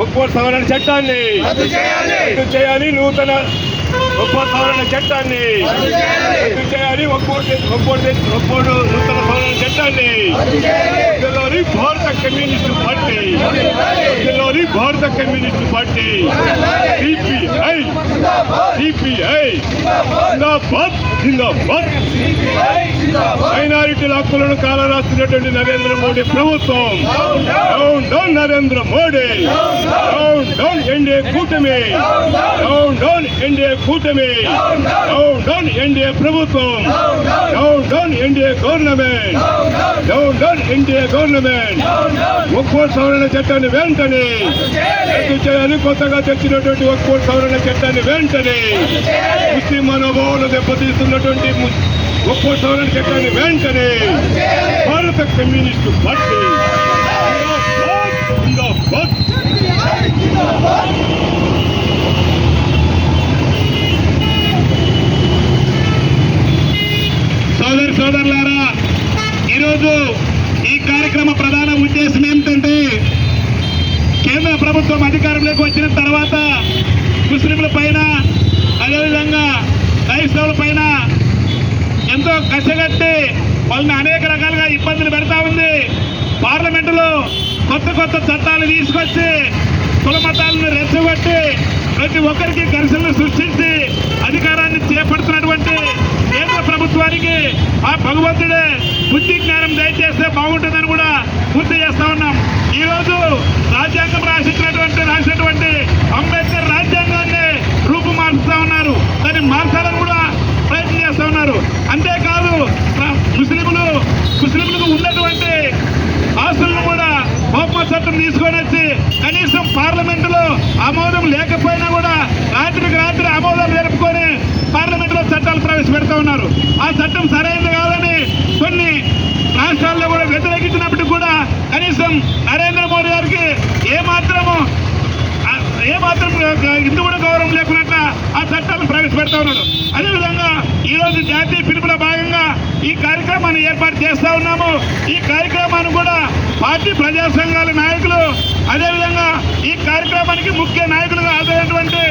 ఒక్కో సవరణ చట్టాన్ని. రద్దు చేయాలి. నూతన ఒక్కో సవరణ చట్టాన్ని. రద్దు చేయాలి. ఒక్కోటి ఒక్కోటి ఒక్కోడు నూతన సవరణ చట్టాన్ని. ఇందులోని భారత కమ్యూనిస్టు పార్టీ. ఇందులోని భారత కమ్యూనిస్టు పార్టీ. సిపిఐ. సిపిఐ. జిందాబాద్. జిందాబాద్. మైనారిటీల హక్కులను కాలరాస్తున్నటువంటి నరేంద్ర మోడీ ప్రభుత్వం. Narendra Modi. Down down NDA కూటమి. డౌన్ డౌన్ ఎన్డీఏ కూటమి. డౌన్ డౌన్ ఎన్డీఏ ప్రభుత్వం. Down down NDA government down down NDA government ఒక్కోటి సవరణ చట్టాన్ని వెంటనే రద్దు చేయాలి. కొత్తగా తెచ్చినటువంటి ఒక్కోటి సవరణ చట్టాన్ని వెంటనే ముస్లిం మనోభావాలు దెబ్బతీస్తున్నటువంటి ము- ఒక్కో సవరణ చట్టాన్ని వెంటనే భారత కమ్యూనిస్టు పార్టీ జిందాబాద్, జిందాబాద్. సోదరి సోదరులారా ఈరోజు ఈ కార్యక్రమ ప్రధాన ఉద్దేశం ఏమిటంటే కేంద్ర ప్రభుత్వం అధికారంలోకి వచ్చిన తర్వాత ముస్లింల పైన అదేవిధంగా క్రైస్తవుల పైన ఎంతో కష్టగట్టి వాళ్ళని అనేక రకాలుగా ఇబ్బందులు పెడతా ఉంది. పార్లమెంటులో కొత్త కొత్త చట్టాలు తీసుకొచ్చి కుల మతాలను రెచ్చగొట్టి ప్రతి ఒక్కరికి ఘర్షణలు సృష్టించి ఆ భగవంతుడే బుద్ధి జ్ఞానం దయచేస్తే బాగుంటుందని కూడా గుర్తు చేస్తా ఉన్నాం. ఈ రోజు రాజ్యాంగం రాసినటువంటి రాసినటువంటి అంబేద్కర్ రాజ్యాంగాన్ని రూపుమారుస్తా ఉన్నారు. దాన్ని మార్చాలని కూడా ప్రయత్నం చేస్తూ ఉన్నారు. అంతేకాదు ముస్లింలు ముస్లింలకు ఉన్నటువంటి ఆస్తులను కూడా బహుమత చట్టం తీసుకొని వచ్చి కనీసం పార్లమెంటులో ఆమోదం లేకపోయినా కూడా రాత్రికి రాత్రి ఆమోదం జరుపుకొని పార్లమెంటులో చట్టాలు ప్రవేశపెడతా ఉన్నారు. ఆ చట్టం సరైన కాదని కొన్ని రాష్ట్రాల్లో కూడా వ్యతిరేకించినప్పటికీ కూడా కనీసం నరేంద్ర మోడీ గారికి ఏమాత్రము ఆ, ఏమాత్రం ఇందు కూడా గౌరవం లేకున్నట్ల ఆ చట్టాలను ప్రవేశపెడతా ఉన్నాడు. అదేవిధంగా ఈ రోజు జాతీయ పిలుపులో భాగంగా ఈ కార్యక్రమాన్ని ఏర్పాటు చేస్తా ఉన్నాము. ఈ కార్యక్రమాన్ని కూడా పార్టీ ప్రజా సంఘాల నాయకులు అదేవిధంగా ఈ కార్యక్రమానికి ముఖ్య నాయకులుగా హాజరైనటువంటి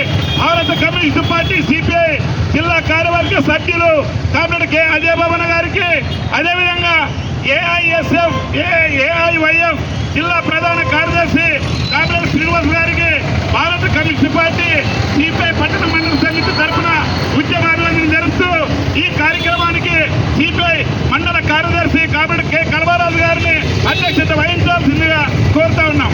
భారత కమ్యూనిస్టు పార్టీ సిపిఐ జిల్లా కార్యవర్గ సభ్యులు కామ్రేడ్ కె. అజయ్ భవన్ గారికి అదేవిధంగా ఏఐఎస్ఎఫ్ ఏఐవైఎఫ్ జిల్లా ప్రధాన కార్యదర్శి కామ్రేడ్ శ్రీనివాస్ గారికి భారత కమ్యూనిస్ట్ పార్టీ సిపిఐ పట్టణ మండల సమితి తరఫున ఉద్యమాలను జరుపుతూ ఈ కార్యక్రమానికి సిపిఐ మండల కార్యదర్శి కామ్రేడ్ కె కల్వరాజు గారిని అధ్యక్షత వహించాల్సిందిగా కోరుతా ఉన్నాం